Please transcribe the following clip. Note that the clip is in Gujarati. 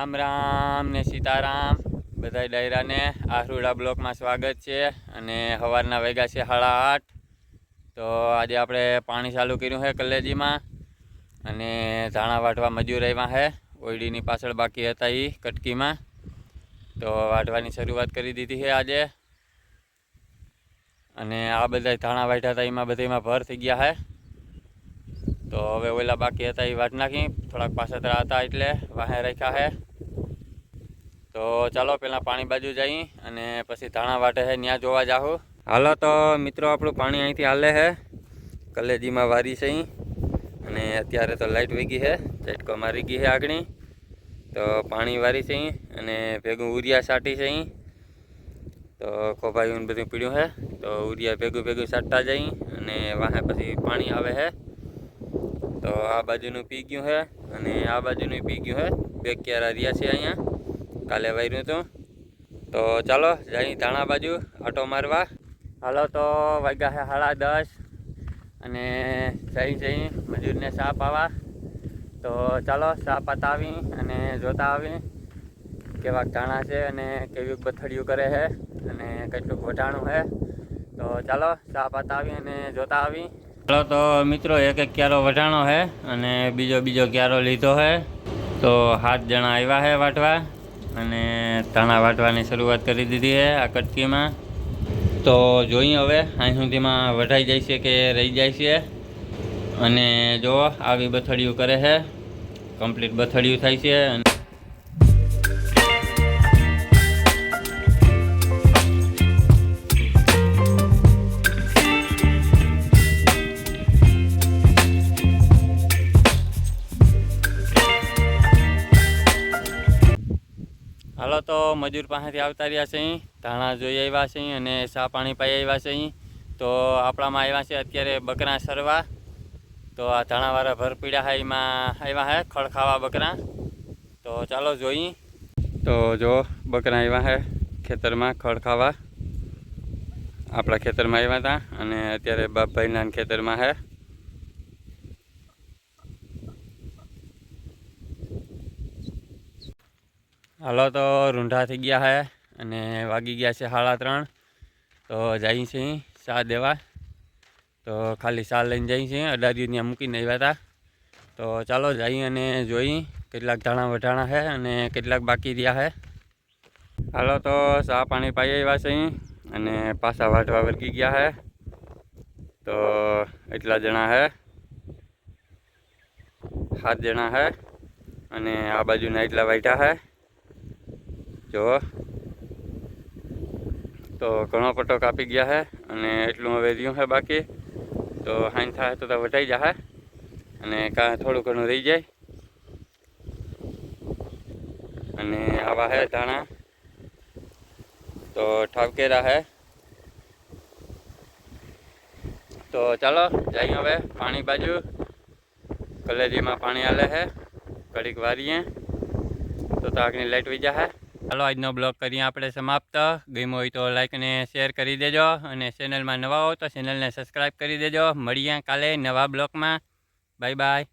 રામ રામ ને સીતારામ. બધા ડાયરાને આહરુડા બ્લોકમાં સ્વાગત છે અને સવારના વેગા છે સાડા આઠ. તો આજે આપણે પાણી ચાલુ કર્યું છે કલેજીમાં અને ધાણા વાટવા મજૂર આવ્યા છે ઓયડીની પાછળ બાકી હતા એ કટકીમાં. તો વાટવાની શરૂઆત કરી દીધી છે આજે. અને આ બધા ધાણા વાટ્યા હતા, એમાં બધામાં ભર થઈ ગયા છે તો હવે ઓલા બાકી હતા એ વાટ નાખી, થોડાક પાછળ હતા એટલે વાહે રાખ્યા છે તો ચાલો પહેલાં પાણી બાજુ જઈ અને પછી ધાણા વાટે છે ત્યાં જોવા જાહું. હાલો તો મિત્રો, આપણું પાણી અહીંથી હાલે છે કલેજીમાં વારી છે અને અત્યારે તો લાઇટ વેગી છે ચટકો મારી ગઈ છે આગળ. તો પાણી વારી છે અને ભેગું ઉરિયા સાટી છે તો ખોભાયું બધું પીડ્યું છે તો ઉરિયા ભેગું ભેગું સાટતા જઈ અને વાહે પછી પાણી આવે છે તો આ બાજુનું પી ગયું છે અને આ બાજુનું પી ગયું છે બે ક્યારા રહ્યા છે અહીંયા. કાલે વાર્યું હતું. તો ચાલો, જઈ ધાણા બાજુ, આટો મારવા. હાલો, તો વાગ્યા છે સાડા દસ અને જઈ જઈ મજૂરને સા પાવા. તો ચાલો સા પતાવી અને જોતા આવી કેવા ધાણા છે અને કેવી બથડિયું કરે છે અને કેટલુંક વટાણું છે. તો ચાલો સા પતાવી અને જોતા આવી. ચાલો તો મિત્રો, એક એક ક્યારો વટાણો છે અને બીજો બીજો ક્યારો લીધો છે. તો સાત જણા આવ્યા છે વાટવા. અને ધાણા વાટવાની શરૂઆત કરી દીધી છે આ કટકીમાં. તો જોઈએ હવે, અહીં સુધીમાં વઢાઈ જાય છે કે રહી જાય છે. અને જો આવી બથડિયું કરે છે કમ્પ્લીટ બથડિયું થાય છે. અને હાલો તો મજૂર પાસેથી આવતા રહ્યા છે અહીં. ધાણા જોઈ આવ્યા છે અને ચા પાણી પાઈ આવ્યા છે તો આપણામાં આવ્યા છે અત્યારે બકરા સરવા. તો આ ધાણાવાળા ભરપીડા હા એમાં આવ્યા છે ખડખાવા બકરા. તો ચાલો જોઈ. તો જો બકરા આવ્યા છે ખેતરમાં ખડખાવા આપણા ખેતરમાં આવ્યા હતા અને અત્યારે બાપભાઈના ખેતરમાં છે. હાલો તો રૂંઢા થઈ ગયા હે અને વાગી ગયા છે સાડા ત્રણ. તો જઈ છીએ ચા દેવા. તો ખાલી ચા લઈને જઈ છીએ અડારીઓ ત્યાં મૂકીને આવ્યા હતા. તો ચાલો જઈ અને જોઈ કેટલાક ધાણા વઢાણા છે અને કેટલાક બાકી રહ્યા છે હાલો તો ચા પાણી પાઈ આવ્યા છે અને પાછા વાટવા વર્ગી ગયા છે તો એટલા જણા છે સાત જણા છે અને આ બાજુના એટલા વાટ્યા છે જો. તો ઘણો પટ્ટો કાપી ગયા છે અને એટલું હવે રહ્યું છે બાકી. તો હાઈન થાય તો વટાઈ જશે અને કાં થોડું ઘણું રહી જાય. અને આવા છે ધાણા. તો ઠાવકેરા છે તો ચાલો, જઈએ હવે પાણી બાજુ. કલેરીમાં પાણી આલે છે ઘડીક વારીએ. તો તો આગની લાઈટ વહી જશે ચાલો આજનો બ્લોગ કરીએ આપણે સમાપ્ત. ગમ્યો હોય તો લાઈક અને શેર કરી દેજો અને ચેનલમાં નવા હો તો ચેનલને સબસ્ક્રાઈબ કરી દેજો. મળીએ કાલે નવા બ્લોગમાં. Bye bye